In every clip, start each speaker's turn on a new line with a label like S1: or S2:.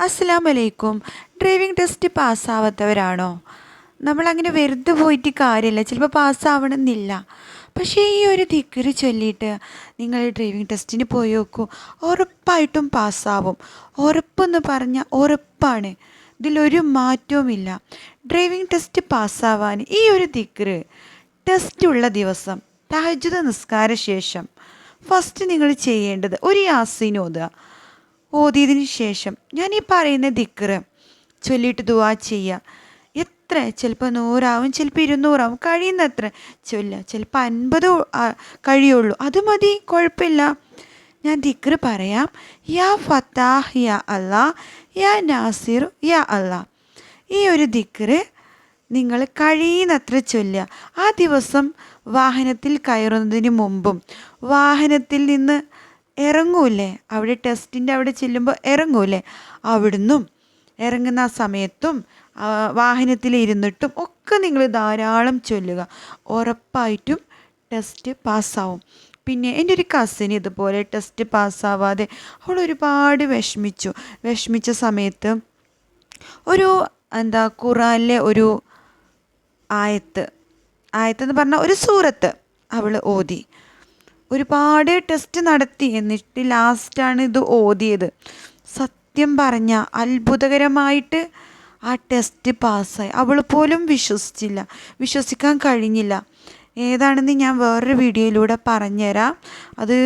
S1: അസ്സാം വലൈക്കും driving test പാസ്സാവാത്തവരാണോ? നമ്മളങ്ങനെ വെറുതെ പോയിട്ട് കാര്യമില്ല. ചിലപ്പോൾ പാസ്സാവണമെന്നില്ല. പക്ഷേ ഈ ഒരു തിക്കറി ചൊല്ലിയിട്ട് നിങ്ങൾ ഡ്രൈവിംഗ് ടെസ്റ്റിന് പോയി നോക്കൂ. ഉറപ്പായിട്ടും പാസ്സാവും. ഉറപ്പെന്ന് പറഞ്ഞാൽ ഉറപ്പാണ്. ഇതിലൊരു മാറ്റവുമില്ല. ഡ്രൈവിംഗ് ടെസ്റ്റ് പാസ്സാവാൻ ഈ ഒരു തിക്കറ് ടെസ്റ്റുള്ള ദിവസം തഹജുദ നിസ്കാര ശേഷം ഫസ്റ്റ് നിങ്ങൾ ചെയ്യേണ്ടത് ഒരു ഓതുക ഓതിയതിന് ശേഷം ഞാൻ ഈ പറയുന്ന ദിക്കറ് ചൊല്ലിയിട്ട് ദുവാ ചെയ്യുക. എത്ര? ചിലപ്പോൾ നൂറാവും ചിലപ്പോൾ ഇരുന്നൂറാവും കഴിയുന്നത്ര. ചൊല്ലുക ചിലപ്പോൾ അൻപത് കഴിയുള്ളൂ. അത് മതി കുഴപ്പമില്ല. ഞാൻ ദിക്ർ പറയാം. യാ ഫത്താഹ് യാ അല്ലാ യാ നാസിർ യാ അല്ലാ. ഈ ഒരു ദിക്ർ നിങ്ങൾ കഴിയുന്നത്ര ചൊല്ലുക. ആ ദിവസം വാഹനത്തിൽ കയറുന്നതിന് മുമ്പും വാഹനത്തിൽ നിന്ന് ഇറങ്ങൂലേ അവിടെ ടെസ്റ്റിന്റെ അവിടെ ചെല്ലുമ്പോൾ ഇറങ്ങൂലേ അവിടുന്നും ഇറങ്ങുന്ന സമയത്തും വാഹനത്തിൽ ഇരുന്നിട്ടും ഒക്കെ നിങ്ങൾ ധാരാളം ചൊല്ലുക. ഉറപ്പായിട്ടും ടെസ്റ്റ് പാസ്സാവും. പിന്നെ എന്റെ ഒരു കസിൻ ഇതുപോലെ ടെസ്റ്റ് പാസ്സാവാതെ അവൾ ഒരുപാട് വിഷമിച്ചു. വിഷമിച്ച സമയത്ത് ഒരു എന്താ ഖുറാനിലെ ഒരു ആയത്ത് ആയത്ത് എന്ന് പറഞ്ഞാൽ ഒരു സൂറത്ത് അവൾ ഓതി. ഒരുപാട് ടെസ്റ്റ് നടത്തി. എന്നിട്ട് ലാസ്റ്റാണ് ഇത് ഓതിയത്. സത്യം പറഞ്ഞ അത്ഭുതകരമായിട്ട് ആ ടെസ്റ്റ് പാസ്സായി. അവൾ പോലും വിശ്വസിച്ചില്ല. വിശ്വസിക്കാൻ കഴിഞ്ഞില്ല. ഏതാണെന്ന് ഞാൻ വേറൊരു വീഡിയോയിലൂടെ പറഞ്ഞുതരാം. അത്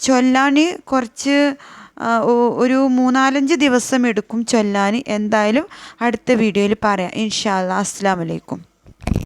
S1: ചൊല്ലാൻ കുറച്ച് ഒരു മൂന്നാലഞ്ച് ദിവസം എടുക്കും ചൊല്ലാൻ എന്തായാലും അടുത്ത വീഡിയോയിൽ പറയാം. ഇൻഷാല്ല അസ്സാം വലൈക്കും